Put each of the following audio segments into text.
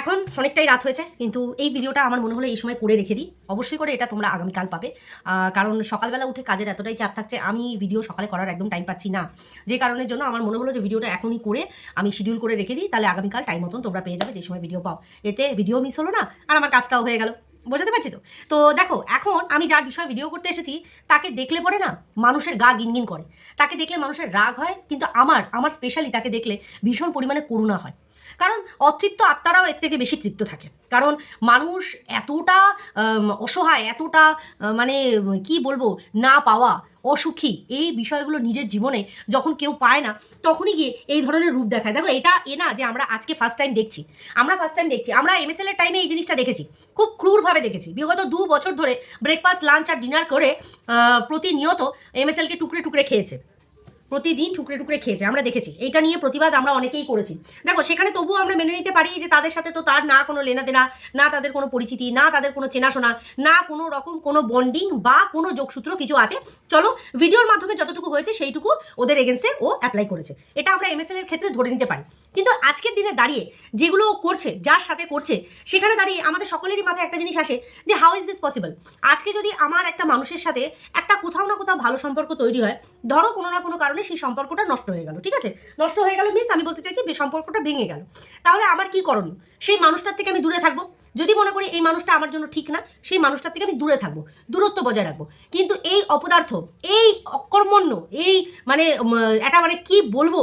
এখন অনেকটাই রাত হয়েছে, কিন্তু এই ভিডিওটা আমার মনে হলো এই সময় করে রেখে দিই। অবশ্যই করে এটা তোমরা আগামীকাল পাবে। কারণ সকালবেলা উঠে কাজের এতটাই চাপ থাকছে, আমি ভিডিও সকালে করার একদম টাইম পাচ্ছি না। যে কারণের জন্য আমার মনে হলো যে ভিডিওটা এখনই করে আমি শিডিউল করে রেখে দিই, তাহলে আগামীকাল টাইম মতন তোমরা পেয়ে যাবে যে সময় ভিডিও পাও। এতে ভিডিও মিস হলো না, আর আমার কাজটাও হয়ে গেল। বোঝাতে পারছি তো? তো দেখো, এখন আমি যার বিষয়ে ভিডিও করতে এসেছি, তাকে দেখলে পরে না মানুষের গা গিনগিন করে। তাকে দেখলে মানুষের রাগ হয়, কিন্তু আমার আমার স্পেশালি তাকে দেখলে ভীষণ পরিমাণে করুণা হয়। কারণ অতৃপ্ত আত্মারাও এর থেকে বেশি তৃপ্ত থাকে। কারণ মানুষ এতটা অসহায়, এতটা মানে কি বলব, না পাওয়া অসুখী এই বিষয়গুলো নিজের জীবনে যখন কেউ পায় না, তখনই গিয়ে এই ধরনের রূপ দেখায়। দেখো, এটা এ না যে আমরা আজকে ফার্স্ট টাইম দেখছি। আমরা ফার্স্ট টাইম দেখছি। আমরা এমএসএল এর টাইমে এই জিনিসটা দেখেছি। খুব ক্রুরভাবে দেখেছি। বিগত দু বছর ধরে ব্রেকফাস্ট লাঞ্চ আর ডিনার করে প্রতিনিয়ত এম এস এলকে টুকরে টুকরে খেয়েছে। প্রতিদিন টুকরে টুকরে খেয়েছে আমরা দেখেছি। এটা নিয়ে প্রতিবাদ আমরা অনেকেই করেছি। দেখো, সেখানে তবুও আমরা মেনে নিতে পারি যে তাদের সাথে তো তার না কোনো লেনা দেনা, না তাদের কোনো পরিচিতি, না তাদের কোনো চেনাশোনা, না কোনো রকম কোনো বন্ডিং বা কোনো যোগসূত্র কিছু আছে। চলো ভিডিওর মাধ্যমে যতটুকু হয়েছে সেইটুকু ওদের এগেনস্টে ও অ্যাপ্লাই করেছে। এটা আমরা এমএসএল এর ক্ষেত্রে ধরে নিতে পারি। কিন্তু আজকের দিনে দাঁড়িয়ে যেগুলো করছে, যার সাথে করছে, সেখানে দাঁড়িয়ে আমাদের সকলেরই মাথায় একটা জিনিস আসে যে হাউ ইজ দিস পসিবল আজকে যদি আমার একটা মানুষের সাথে একটা কোথাও না কোথাও ভালো সম্পর্ক তৈরি হয়, ধরো কোনো না কোনো কারণে সেই সম্পর্কটা নষ্ট হয়ে গেল, ঠিক আছে? নষ্ট হয়ে গেল মিনস আমি বলতে চাইছি সম্পর্কটা ভেঙে গেল। তাহলে আমার কি করণীয়? সেই মানুষটার থেকে আমি দূরে থাকব। যদি মনে করি এই মানুষটা আমার জন্য ঠিক না, সেই মানুষটার থেকে আমি দূরে থাকব, দূরত্ব বজায় রাখব। কিন্তু এই অপদার্থ, এই অকর্মণ্য, এই মানে এটা মানে কি বলব?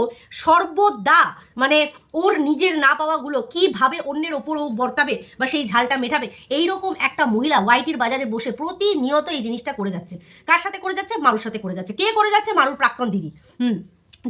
সর্বদা মানে ওর নিজের না পাওয়াগুলো কীভাবে অন্যের ওপর ও বর্তাবে বা সেই ঝালটা মেটাবে, এইরকম একটা মহিলা ওয়াইটির বাজারে বসে প্রতিনিয়ত এই জিনিসটা করে যাচ্ছে। কার সাথে করে যাচ্ছে? মারুর সাথে করে যাচ্ছে। কে করে যাচ্ছে? মারুর প্রাক্তন দিদি। হুম,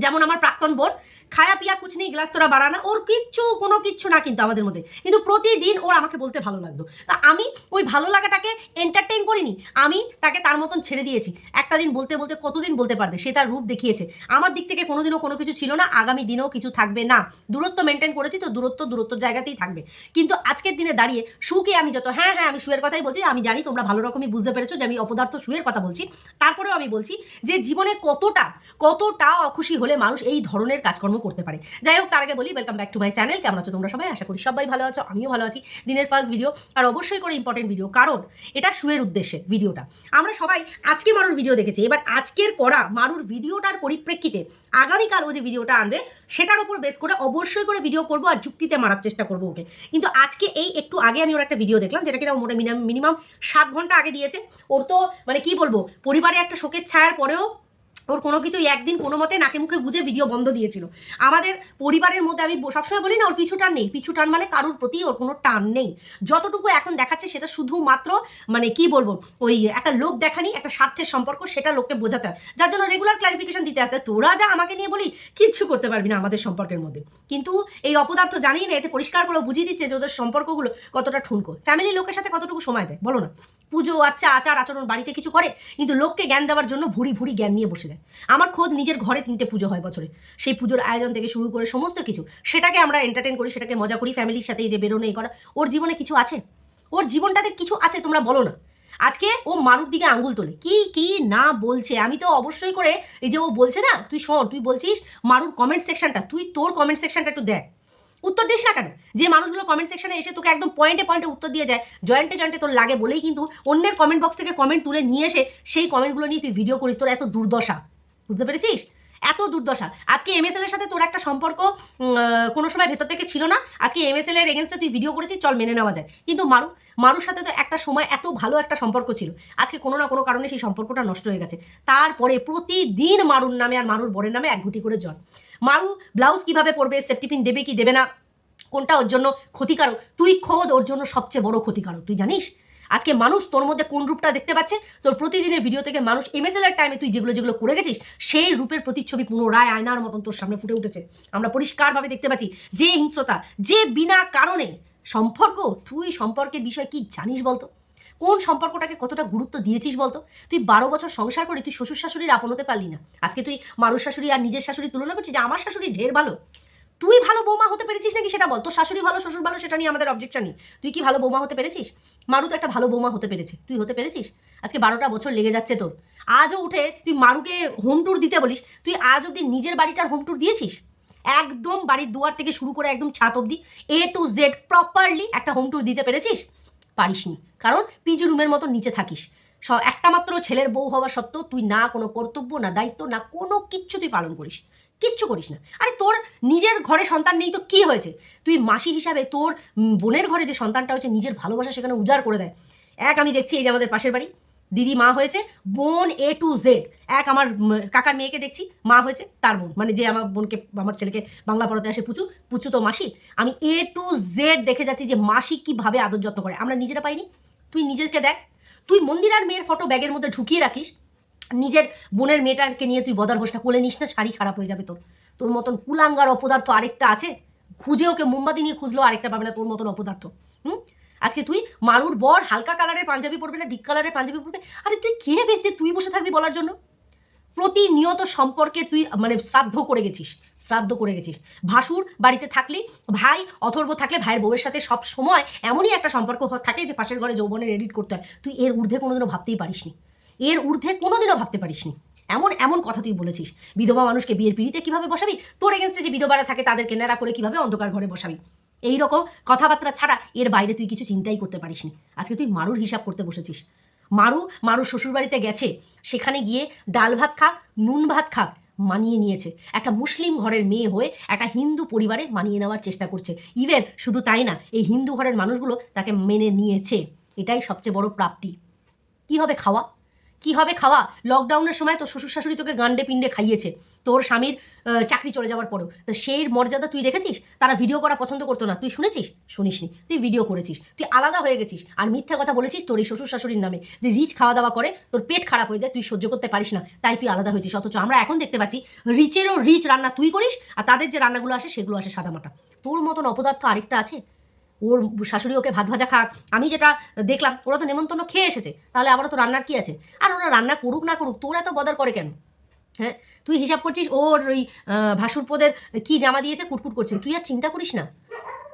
যেমন আমার প্রাক্তন বোন খায়া পিয়া কুচ নেই, গ্লাস তোরা বাড়ানা ওর কিচ্ছু, কোনো কিচ্ছু না কিন্তু আমাদের মধ্যে। কিন্তু প্রতিদিন ওর আমাকে বলতে ভালো লাগতো। তা আমি ওই ভালো লাগাটাকে এন্টারটেইন করিনি, আমি তাকে তার মতন ছেড়ে দিয়েছি। একটা দিন বলতে বলতে কতদিন বলতে পারবে, সে তার রূপ দেখিয়েছে। আমার দিক থেকে কোনোদিনও কোনো কিছু ছিল না, আগামী দিনেও কিছু থাকবে না। দূরত্ব মেনটেন করেছি তো দূরত্ব দূরত্ব জায়গাতেই থাকবে। কিন্তু আজকের দিনে দাঁড়িয়ে সুকে আমি যত হ্যাঁ হ্যাঁ আমি সুয়ের কথাই বলছি, আমি জানি তোমরা ভালো রকমই বুঝতে পেরেছ যে আমি অপদার্থ সুয়ের কথা বলছি। তারপরেও আমি বলছি যে জীবনে কতটা কতটা অখুশি হলে মানুষ এই ধরনের কাজকর্ম করতে পারে। যাই হোক, তার আগে বলি welcome back to my channel কেমন আছো তোমরা সবাই? আশা করি সবাই ভালো আছো, আমিও ভালো আছি। দিনের ফার্স্ট ভিডিও আর অবশ্যই করে ইম্পর্টেন্ট ভিডিও কারণ এটা শুয়ের উদ্দেশ্যে ভিডিওটা আমরা সবাই আজকে মারুর ভিডিও দেখেছি। এবার আজকের করা মারুর ভিডিওটার পরিপ্রেক্ষিতে আগামীকাল ও যে ভিডিওটা আনবে, সেটার উপর বেস করে অবশ্যই করে ভিডিও করব আর যুক্তিতে মারার চেষ্টা করব ওকে। কিন্তু আজকে এই একটু আগে আমি ওর একটা ভিডিও দেখলাম যেটা কিনা মোটে মিনিমাম সাত ঘণ্টা আগে দিয়েছে। ওর তো মানে কি বলব, পরিবারে একটা শোকের ছায়ার পরেও ওর কোনো কিছু একদিন কোনো মতে নাকে মুখে গুজে ভিডিও বন্ধ দিয়েছিল। আমাদের পরিবারের মধ্যে আমি সবসময় বলি না, ওর পিছু টান নেই। পিছু টান মানে কারুর প্রতি ওর কোনো টান নেই। যতটুকু এখন দেখাচ্ছে সেটা শুধুমাত্র মানে কি বলব, ওই একটা লোক দেখানি, একটা স্বার্থের সম্পর্ক, সেটা লোককে বোঝাতে হয়। যার জন্য রেগুলার ক্লারিফিকেশন দিতে আসে, তোরা যা আমাকে নিয়ে বলি, কিচ্ছু করতে পারবি না আমাদের সম্পর্কের মধ্যে। কিন্তু এই অপদার্থ জানি না, এতে পরিষ্কার করে বুঝিয়ে দিচ্ছে যে ওদের সম্পর্কগুলো কতটা ঠুনকো। ফ্যামিলির লোকের সাথে কতটুকু সময় দেয়, বলো না। পুজো আচ্ছা আচার আচরণ বাড়িতে কিছু করে, কিন্তু লোককে জ্ঞান দেওয়ার জন্য ভুড়ি ভুড়ি জ্ঞান নিয়ে বসে যায়। আমার খোদ নিজের ঘরে তিনটে পুজো হয় বছরে। সেই পুজোর আয়োজন থেকে শুরু করে সমস্ত কিছু, সেটাকে আমরা এন্টারটেন করি, সেটাকে মজা করি ফ্যামিলির সাথে যে বেরোনো, এই করা। ওর জীবনে কিছু আছে? ওর জীবনটাতে কিছু আছে তোমরা বলো না। আজকে ও মারুর দিকে আঙ্গুল তোলে। কি কি না বলছে? আমি তো অবশ্যই করে এই যে ও বলছে না, তুই শোন, তুই বলছিস মারুর কমেন্ট সেকশনটা তুই তোর কমেন্ট সেকশনটা একটু দেখ। উত্তর দিস না কেন? যে মানুষগুলো কমেন্ট সেকশনে এসে তোকে একদম পয়েন্টে পয়েন্টে উত্তর দিয়ে যায় জয়েন্টে জয়েন্টে তোর লাগে বলেই কিন্তু অন্যের কমেন্ট বক্স থেকে কমেন্ট তুলে নিয়ে এসে সেই কমেন্টগুলো নিয়ে তুই ভিডিও করিস, তোর এত দুর্দশা। বুঝতে পেরেছিস? এত দুর্দশা। আজকে এমএসএল এর সাথে তোর একটা সম্পর্ক কোনো সময় ভেতর থেকে ছিল না। আজকে এম এস এমএসএল এর এগেনস্টে তুই ভিডিও করেছিস, চল মেনে নেওয়া যায় কিন্তু মারু, মারুর সাথে তো একটা সময় এত ভালো একটা সম্পর্ক ছিল। আজকে কোনো না কোনো কারণে সেই সম্পর্কটা নষ্ট হয়ে গেছে। তারপরে প্রতিদিন মারুর নামে আর মারুর বরের নামে এক ঘুটি করে জল মারু ব্লাউজ কীভাবে পরবে সেফটি পিন দেবে কি দেবে না, কোনটা ওর জন্য ক্ষতিকারক? তুই খোদ ওর জন্য সবচেয়ে বড় ক্ষতিকারক। তুই জানিস? আজকে মানুষ তোর মধ্যে কোন রূপটা দেখতে পাচ্ছে? তোর প্রতিদিনের ভিডিও থেকে মানুষ এমএসএল এর টাইমে তুই যেগুলো যেগুলো করে গেছিস, সেই রূপের প্রতিচ্ছবি পুনরায় আয়নার মতন তোর সামনে ফুটে উঠেছে। আমরা পরিষ্কারভাবে দেখতে পাচ্ছি, যে হিংস্রতা, যে বিনা কারণে সম্পর্ক, তুই সম্পর্কের বিষয় কি জানিস বলতো? কোন সম্পর্কটাকে কতটা গুরুত্ব দিয়েছিস বলতো? তুই বারো বছর সংসার করে তুই শ্বশুর শাশুড়ির আপন হতে পারলি না। আজকে তুই মানুষ শাশুড়ি আর নিজের শাশুড়ি তুলনা করছিস যে আমার শাশুড়ি ঢের ভালো। তুই ভালো বৌমা হতে পেরেছিস নাকি সেটা বল? তোর শাশুড়ি ভালো, শ্বশুর ভালো, সেটা নিয়ে আমাদের অবজেকশন নেই। তুই কি ভালো বৌমা হতে পেরেছিস? মারু তো একটা ভালো বৌমা হতে পেরেছে। তুই হতে পেরেছিস? আজকে বারোটা বছর লেগে যাচ্ছে তোর। আজও উঠে তুই মারুকে হোম ট্যুর দিতে বলিস, তুই আজ অব্দি নিজের বাড়িটার হোম ট্যুর দিয়েছিস? একদম বাড়ির দুয়ার থেকে শুরু করে একদম ছাদ অবধি এ টু জেড প্রপারলি একটা হোম ট্যুর দিতে পেরেছিস? পারিসনি। কারণ পিজি রুমের মতো নিচে থাকিস। স- একটা মাত্র ছেলের বউ হওয়া সত্ত্বেও তুই না কোনো কর্তব্য, না দায়িত্ব, না কোনো কিচ্ছু তুই পালন করিস। কিচ্ছু করিস না। আরে তোর নিজের ঘরে সন্তান নেই তো কি হয়েছে? তুই মাসি হিসাবে তোর বোনের ঘরে যে সন্তানটা হচ্ছে নিজের ভালোবাসা সেখানে উজাড় করে দেয়। এক আমি দেখছি এই যে আমাদের পাশের বাড়ি, দিদি মা হয়েছে, বোন এ টু জেড এক আমার কাকার মেয়েকে দেখছি, মা হয়েছে, তার বোন। মানে যে আমার বোনকে, আমার ছেলেকে বাংলা পড়াতে আসে পুচু পুচু তো মাসি। আমি এ টু জেড দেখে যাচ্ছি যে মাসি কীভাবে আদর যত্ন করে। আমরা নিজেরা পাইনি। তুই নিজেকে দেখ। তুই মন্দিরার মেয়ের ফটো ব্যাগের মধ্যে ঢুকিয়ে রাখিস। নিজের বোনের মেয়েটাকে নিয়ে তুই বদার হোসটা কোলে নিস না, শাড়ি খারাপ হয়ে যাবে তোর। তোর মতন কুলাঙ্গার অপদার্থ আরেকটা আছে, খুঁজে ওকে মোমবাতি নিয়ে খুঁজলেও আরেকটা পাবে না তোর মতন অপদার্থ। হুম? আজকে তুই মারুর বর হালকা কালারের পাঞ্জাবি পরবে না ডিপ কালারের পাঞ্জাবি পরবে? আরে তুই কে বেশ যে তুই বসে থাকবি বলার জন্য? প্রতিনিয়ত সম্পর্কে তুই মানে শ্রাদ্ধ করে গেছিস, শ্রাদ্ধ করে গেছিস। ভাসুর বাড়িতে থাকলি, ভাই অথর্ব থাকলে ভাইয়ের বউয়ের সাথে সব সময় এমনই একটা সম্পর্ক থাকে যে পাশের ঘরে যৌবনের এডিট করতে হয়। তুই এর ঊর্ধ্বে কোনোদিনও ভাবতেই পারিসনি। এর ঊর্ধ্বে কোনোদিনও ভাবতে পারিসনি। এমন এমন কথা তুই বলেছিস। বিধবা মানুষকে বিয়ের পিড়িতে কীভাবে বসাবি? তোর এগেনস্টে যে বিধবারা থাকে তাদেরকে নেড়া করে কীভাবে অন্ধকার ঘরে বসাবি? এই রকম কথাবার্তা ছাড়া এর বাইরে তুই কিছু চিন্তাই করতে পারিসনি। আজকে তুই মারুর হিসাব করতে বসেছিস। মারু মারু শ্বশুরবাড়িতে গেছে, সেখানে গিয়ে ডাল ভাত খাক, নুন ভাত খাক, মানিয়ে নিয়েছে। একটা মুসলিম ঘরের মেয়ে হয়ে একটা হিন্দু পরিবারে মানিয়ে নেওয়ার চেষ্টা করছে। ইভেন শুধু তাই না, এই হিন্দু ঘরের মানুষগুলো তাকে মেনে নিয়েছে। এটাই সবচেয়ে বড় প্রাপ্তি। কি হবে খাওয়া? কি হবে খাওয়া? লকডাউনের সময় তোর শ্বশুর শাশুড়ি তোকে গান্ডে পিণ্ডে খাইয়েছে। তোর স্বামীর চাকরি চলে যাওয়ার পরেও। তো সেই মর্যাদা তুই রেখেছিস? তারা ভিডিও করা পছন্দ করতো না। তুই শুনেছিস? শুনিসনি। তুই ভিডিও করেছিস। তুই আলাদা হয়ে গেছিস। আর মিথ্যা কথা বলেছিস তোর এই শ্বশুর শাশুড়ির নামে। যে রিচ খাওয়া দাওয়া করে, তোর পেট খারাপ হয়ে যায়, তুই সহ্য করতে পারিস না। তাই তুই আলাদা হয়েছিস। অথচ আমরা এখন দেখতে পাচ্ছি রিচেরও রিচ রান্না তুই করিস, আর তাদের যে রান্নাগুলো আসে, সেগুলো আসে সাদামাটা তোর মতন অপদার্থ আরেকটা আছে? ওর শাশুড়ি ওকে ভাত ভাজা খাক, আমি যেটা দেখলাম, ওরা তো নেমন্তন্ন খেয়ে এসেছে, তাহলে আবারও তো রান্নার কি আছে? আর ওরা রান্না করুক না করুক, তোর এত বদার করে কেন? হ্যাঁ? তুই হিসাব করছিস ওর ওই ভাসুরপোদের কি জামা দিয়েছে, কুটকুট করছে? তুই আর চিন্তা করিস না।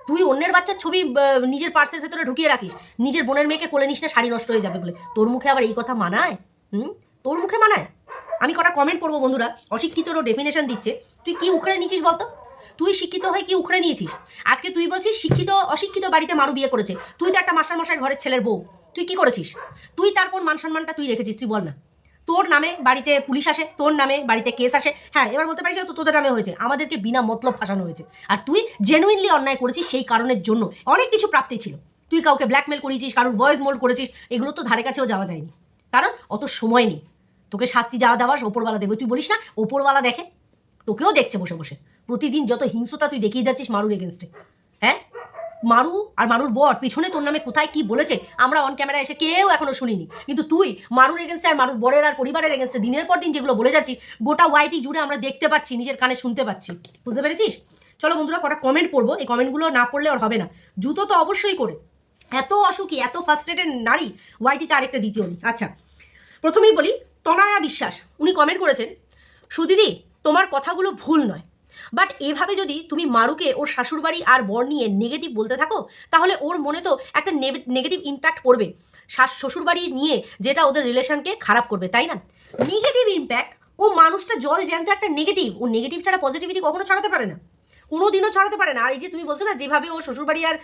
তুই অন্যের বাচ্চার ছবি নিজের পার্সের ভেতরে ঢুকিয়ে রাখিস। নিজের বোনের মেয়েকে কোলে নিস না, শাড়ি নষ্ট হয়ে যাবে বলে। তোর মুখে আবার এই কথা মানায়? হুম? তোর মুখে মানায়? আমি কটা কমেন্ট পড়ব বন্ধুরা, অশিক্ষিতরও ডেফিনেশন দিচ্ছে। তুই কি উখড়ে নিয়েছিস বলতো? তুই শিক্ষিত হয়ে কি উখড়ে নিয়েছিস? আজকে তুই বলছিস শিক্ষিত, অশিক্ষিত বাড়িতে মারু বিয়ে করেছে। তুই তো একটা মাস্টার মশাই ঘরের ছেলের বউ। তুই কি করেছিস? তুই তার কোন মান সম্মানটা তুই রেখেছিস, তুই বল না। তোর নামে বাড়িতে পুলিশ আসে, তোর নামে বাড়িতে কেস আসে। হ্যাঁ এবার বলতে পারিস তো তোদের নামে হয়েছে। আমাদেরকে বিনা মতলব ফাঁসানো হয়েছে। আর তুই জেনুইনলি অন্যায় করেছিস সেই কারণের জন্য। অনেক কিছু প্রাপ্তি ছিল। তুই কাউকে ব্ল্যাকমেল করেছিস কারোর ভয়েস মোল্ড করেছিস, এগুলো তো ধারে কাছেও যাওয়া যায়নি। কারণ অত সময় নেই। তোকে শাস্তি যাওয়া দেওয়ার ওপরওয়ালা দেবে তুই বলিস না, ওপরওয়ালা দেখে। তোকেও দেখছে বসে বসে। প্রতিদিন যত হিংস্রতা তুই দেখিয়ে যাচ্ছিস মারুর এগেনস্টে হ্যাঁ? মারু আর মারুর বর পিছনে তোর নামে কোথায় কি বলেছে, আমরা অন ক্যামেরা এসে কেউ এখনও শুনিনি। কিন্তু তুই মারুর এগেনস্টে আর মারুর বরের আর পরিবারের এগেনস্টে দিনের পর দিন যেগুলো বলে যাচ্ছিস গোটা ওয়াইটি জুড়ে আমরা দেখতে পাচ্ছি, নিজের কানে শুনতে পাচ্ছি। বুঝতে পেরেছিস? চলো বন্ধুরা, কটা কমেন্ট পড়ব, এই কমেন্টগুলো না পড়লে আর হবে না। জুতো তো অবশ্যই করে। এত অসুখী, এত ফার্স্টেটেড নারী ওয়াইটিতে আরেকটা দ্বিতীয় নি আচ্ছা প্রথমেই বলি, তনয়া বিশ্বাস, উনি কমেন্ট করেছেন, সুদিদি, তোমার কথাগুলো ভুল নয়। বাট এভাবে যদি তুমি মারুকে ওর শাশুড়বাড়ি আর বর নিয়ে নেগেটিভ বলতে থাকো, তাহলে ওর মনে তো একটা নেগেটিভ ইম্প্যাক্ট পড়বে। শাশ শ্বশুরবাড়ি নিয়ে যেটা ওদের রিলেশনকে খারাপ করবে, তাই না? নেগেটিভ ইম্প্যাক্ট ও মানুষটা জল জ্যান্ত একটা নেগেটিভ ও নেগেটিভ ছাড়া পজিটিভিটি কখনো ছড়াতে পারে না। কোনো দিনও ছড়াতে পারে না। আর এই যে তুমি বলছো না, যেভাবে ও শ্বশুরবাড়ি আর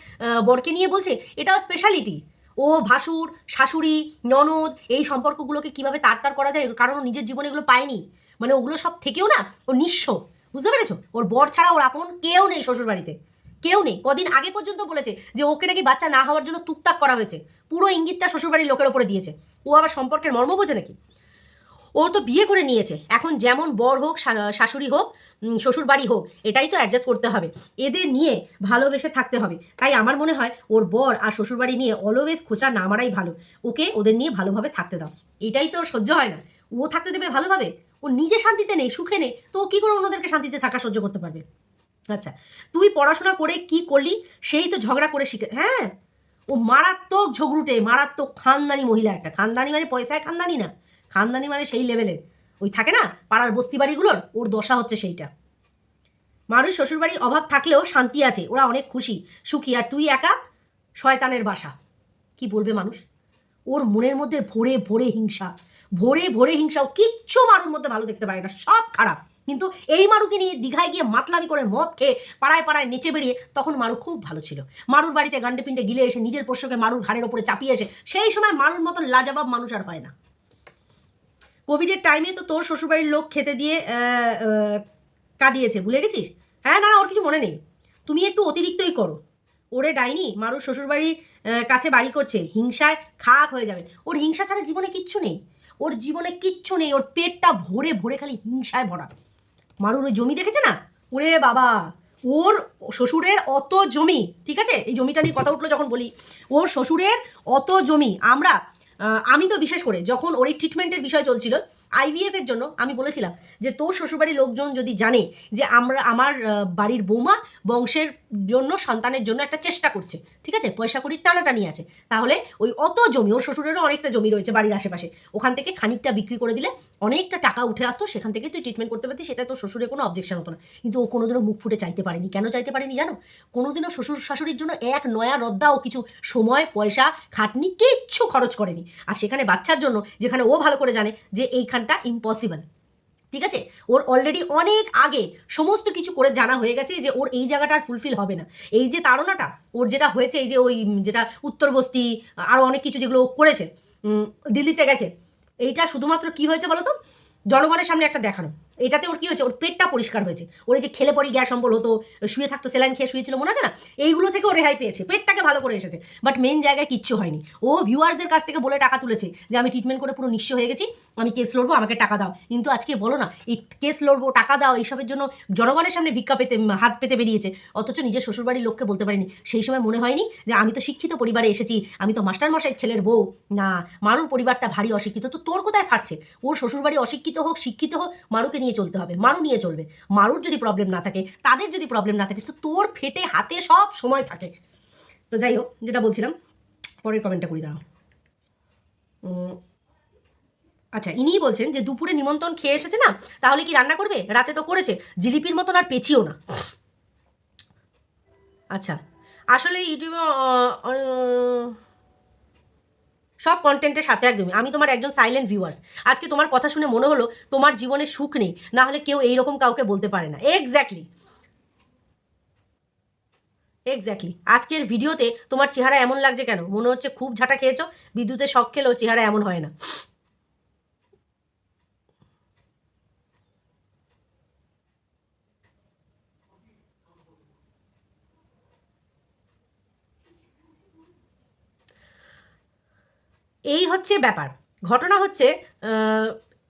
বরকে নিয়ে বলছে, এটাও স্পেশালিটি ও ভাসুর, শাশুড়ি, ননদ, এই সম্পর্কগুলোকে কীভাবে তার তার করা যায়? কারণ ও নিজের জীবনে এগুলো পায়নি। মানে ওগুলো সব থেকেও না, ও নিঃস্ব। বুঝতে পেরেছ? ওর বর ছাড়া ওর আপন কেউ নেই শ্বশুর বাড়িতে কেউ নেই। কদিন আগে পর্যন্ত বলেছে যে ওকে নাকি বাচ্চা না হওয়ার জন্য তুকতাক করা হয়েছে। পুরো ইঙ্গিতটা শ্বশুরবাড়ির লোকের ওপরে দিয়েছে। ও আবার সম্পর্কের মর্ম বোঝে নাকি? ও তো বিয়ে করে নিয়েছে। এখন যেমন বর হোক শাশুড়ি হোক শ্বশুর বাড়ি হোক, এটাই তো অ্যাডজাস্ট করতে হবে। এদের নিয়ে ভালোবেসে থাকতে হবে। তাই আমার মনে হয় ওর বর আর শ্বশুরবাড়ি নিয়ে অলওয়েজ খোঁচা না মারাই ভালো। ওকে ওদের নিয়ে ভালোভাবে থাকতে দাও। এটাই তো সহ্য হয় না। ও থাকতে দেবে ভালোভাবে? ও নিজে শান্তিতে নেই, সুখে নেই, তো ও কী করে অন্যদেরকে শান্তিতে থাকা সহ্য করতে পারবে? আচ্ছা তুই পড়াশোনা করে কি করলি? সেই তো ঝগড়া করে শিখে হ্যাঁ? ও মারাত্মক ঝগড়ুটে, মারাত্মক খানদানি মহিলা একটা। খানদানি মানে পয়সায় খানদানি না, খানদানি মানে সেই লেভেলের ওই থাকে না, পাড়ার বস্তি বাড়িগুলোর ওর দশা হচ্ছে সেইটা। মানুষ শ্বশুরবাড়ির অভাব থাকলেও শান্তি আছে, ওরা অনেক খুশি, সুখী, আর তুই একা? শয়তানের বাসা। কি বলবে মানুষ? ওর মনের মধ্যে ভরে ভরে হিংসা ভরে ভরে হিংসা ও কিচ্ছু মারুর মধ্যে ভালো দেখতে পারে না সব খারাপ। কিন্তু এই মারুকে নিয়ে দীঘায় গিয়ে মাতলামি করে মদ খেয়ে পাড়ায় পাড়ায় নেচে বেরিয়ে তখন মারু খুব ভালো ছিল। মারুর বাড়িতে গান্ডে পিন্ডে গিলে এসে নিজের পোষ্যকে মারুর ঘাড়ের ওপরে চাপিয়ে এসে সেই সময় মারুর মতো লাজাবাব মানুষ আর হয় না। কোভিডের টাইমে তো তোর শ্বশুরবাড়ির লোক খেতে দিয়ে কাঁদিয়েছে ভুলে গেছিস? হ্যাঁ না, ওর কিছু মনে নেই। তুমি একটু অতিরিক্তই করো। ওরে ডাইনি মারুর শ্বশুরবাড়ির কাছে বাড়ি করছে হিংসায় খাক হয়ে যাবে। ওর হিংসা ছাড়া জীবনে কিচ্ছু নেই। ওর জীবনে কিচ্ছু নেই, ওর পেটটা ভরে ভরে খালি হিংসায় ভরা। মারুর ওই জমি দেখেছে না? ওরে বাবা, ওর শ্বশুরের অত জমি, ঠিক আছে? এই জমিটা নিয়ে কথা উঠল যখন বলি, ওর শ্বশুরের অত জমি, আমরা আমি তো বিশেষ করে, যখন ওর এই ট্রিটমেন্টের বিষয় চলছিল আইভিএফ এর জন্য আমি বলেছিলাম যে তোর শ্বশুরবাড়ির লোকজন যদি জানে যে আমরা, আমার বাড়ির বৌমা বংশের জন্য, সন্তানের জন্য একটা চেষ্টা করছে, ঠিক আছে? পয়সা কড়ির টানাটানি আছে। তাহলে ওই অত জমি, ওর শ্বশুরেরও অনেকটা জমি রয়েছে বাড়ির আশেপাশে, ওখান থেকে খানিকটা বিক্রি করে দিলে অনেকটা টাকা উঠে আসতো, সেখান থেকে তুই ট্রিটমেন্ট করতে পারতিস, সেটা তোর শ্বশুরের কোনো অবজেকশন হতো না। কিন্তু ও কোনোদিনও মুখ ফুটে চাইতে পারেনি। কেন চাইতে পারেনি জানো? কোনোদিনও শ্বশুর শাশুড়ির জন্য এক নয়া রদ্দা ও কিছু সময়, পয়সা, খাটনি কিচ্ছু খরচ করেনি। আর সেখানে বাচ্চার জন্য যেখানে ও ভালো করে জানে যে এইখানটা ইম্পসিবল ঠিক আছে? ওর অলরেডি অনেক আগে সমস্ত কিছু করে জানা হয়ে গেছে যে ওর এই জায়গাটা আর ফুলফিল হবে না। এই যে তাড়নাটা, ওর যেটা হয়েছে, এই যে ওই যেটা উত্তর বস্তি আরও অনেক কিছু যেগুলো ও করেছে দিল্লিতে গেছে, এইটা শুধুমাত্র কি হয়েছে বলো তো জনগণের সামনে একটা দেখানো। এটাতে ওর কি হয়েছে? ওর পেটটা পরিষ্কার হয়েছে। ওর যে খেলে পরি গ্যাস অম্বল হতো, শুয়ে থাকতো সেলাইন খেয়ে শুয়েছিল, মনে আছে না? এইগুলো থেকে ও রেহাই পেয়েছে। পেটটাকে ভালো করে এসেছে। বাট মেন জায়গায় কিচ্ছু হয়নি। ও ভিউয়ার্সদের কাছ থেকে বলে টাকা তুলেছে যে, আমি ট্রিটমেন্ট করে পুরো নিঃস্ব হয়ে গেছি। আমি কেস লড়বো, আমাকে টাকা দাও। কিন্তু আজকে বলো না, এই কেস লড়বো, টাকা দাও, এইসবের জন্য জনগণের সামনে ভিক্ষা পেতে, হাত পেতে বেরিয়েছে। অথচ নিজের শ্বশুরবাড়ির লোককে বলতে পারিনি। সেই সময় মনে হয়নি যে, আমি তো শিক্ষিত পরিবারে এসেছি। আমি তো মাস্টার মশাই ছেলের বউ। না, মারুর পরিবারটা ভারী অশিক্ষিত। তো তোর কোথায় ফাটছে? ওর শ্বশুরবাড়ি অশিক্ষিত হোক, শিক্ষিত হোক, মারুকে নিয়ে চলতে হবে, মারু নিয়ে চলবে। মারুর যদি প্রবলেম না থাকে, তাদের যদি প্রবলেম না থাকে, তো তোর ফেটে হাতে সব সময় থাকে। তো যাই হোক, যেটা বলছিলাম, পরের কমেন্টটা করি দাঁড়াও। আচ্ছা ইনিই বলছেন যে দুপুরে নিমন্ত্রণ খেয়ে এসেছে না, তাহলে কি রান্না করবে? রাতে তো করেছে, জিলিপির মতন আর পেঁচিও না। আচ্ছা আসলে ইউটিউবে সব কন্টেন্টের সাথে একদমই। আমি তোমার একজন সাইলেন্ট ভিউয়ার্স আজকে তোমার কথা শুনে মনে হলো, তোমার জীবনে সুখ নেই না হলে কেউ এইরকম কাউকে বলতে পারে না। এক্স্যাক্টলি এক্স্যাক্টলি আজকের ভিডিওতে তোমার চেহারা এমন লাগছে কেন? মনে হচ্ছে খুব ঝাঁটা খেয়েছো, বিদ্যুতের শখ খেলেও চেহারা এমন হয় না। এই হচ্ছে ব্যাপার। ঘটনা হচ্ছে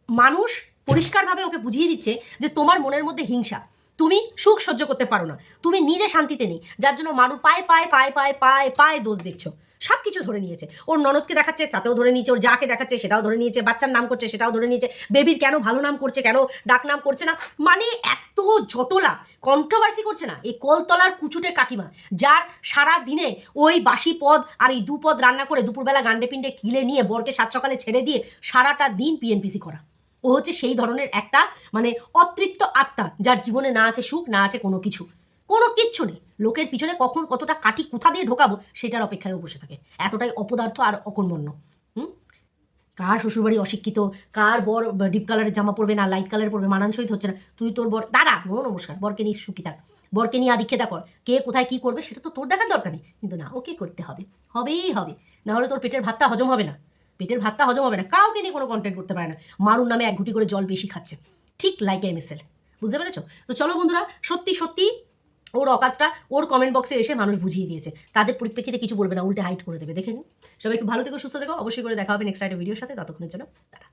মানুষ পরিষ্কারভাবে ওকে বুঝিয়ে দিচ্ছে যে তোমার মনের মধ্যে হিংসা। তুমি সুখ সহ্য করতে পারো না। তুমি নিজে শান্তিতে নেই। যার জন্য মানুষ পায়ে পায়ে পায়ে পায়ে পায়ে পায়ে দোষ দেখছ। সব কিছু ধরে নিয়েছে। ওর ননদকে দেখাচ্ছে, তাতেও ধরে নিয়েছে, ওর যাকে দেখাচ্ছে, সেটাও ধরে নিয়েছে, বাচ্চার নাম করছে, সেটাও ধরে নিয়েছে, বেবির কেন ভালো নাম করছে, কেন ডাক নাম করছে না? মানে এত জটলা কন্ট্রোভার্সি করছে না এই কলতলার কুচুটে কাকিমা, যার সারা দিনে ওই বাসি পদ আর এই দুপদ রান্না করে দুপুরবেলা গান্ডে পিণ্ডে কিলে নিয়ে বরকে সাত সকালে ছেড়ে দিয়ে সারাটা দিন পিএনপিসি করা। ও হচ্ছে সেই ধরনের একটা মানে অতৃপ্ত আত্মা, যার জীবনে না আছে সুখ, না আছে কোনো কিছু। কোনো কিচ্ছু নেই। লোকের পিছনে কখন কতটা কাটি কোথা দিয়ে ঢোকাবো সেটার অপেক্ষায় ও বসে থাকে। এতটাই অপদার্থ আর অকর্মণ্য। হুম? কার শ্বশুরবাড়ি অশিক্ষিত? কার বর ডিপ কালারের জামা পরবে না, লাইট কালার পরবে, মানানসই হচ্ছে না? তুই তোর বর দাদা নো নমস্কার। বরকে নিয়ে সুখী থাক। বরকে নিয়ে আদিক্ষেতা কর। কে কোথায় কি করবে সেটা তো তোর দেখার দরকার নেই। কিন্তু না, ওকে করতে হবে। হবেই হবে। না হলে তোর পেটের ভাতটা হজম হবে না। পেটের ভাতটা হজম হবে না। কাউকে নিয়ে কোনো কন্টেন্ট করতে পারে না। মারুর নামে এক ঘুটি করে জল বেশি খাচ্ছে। ঠিক লাইক এমএসএল বুঝতে পেরেছ? তো চলো বন্ধুরা, সত্যি সত্যি ওর অকাতটা ওর কমেন্ট বক্সে এসে মানুষ বুঝিয়ে দিয়েছে। তাদের পরিপ্রেক্ষিতে কিছু বলবে না, উল্টে হাইট করে দেবে। দেখে নিন। সবাইকে ভালো থেকো, সুস্থ থেকো। অবশ্যই করে দেখা হবে নেক্সট একটা ভিডিওর সাথে। ততক্ষণের জন্য তারা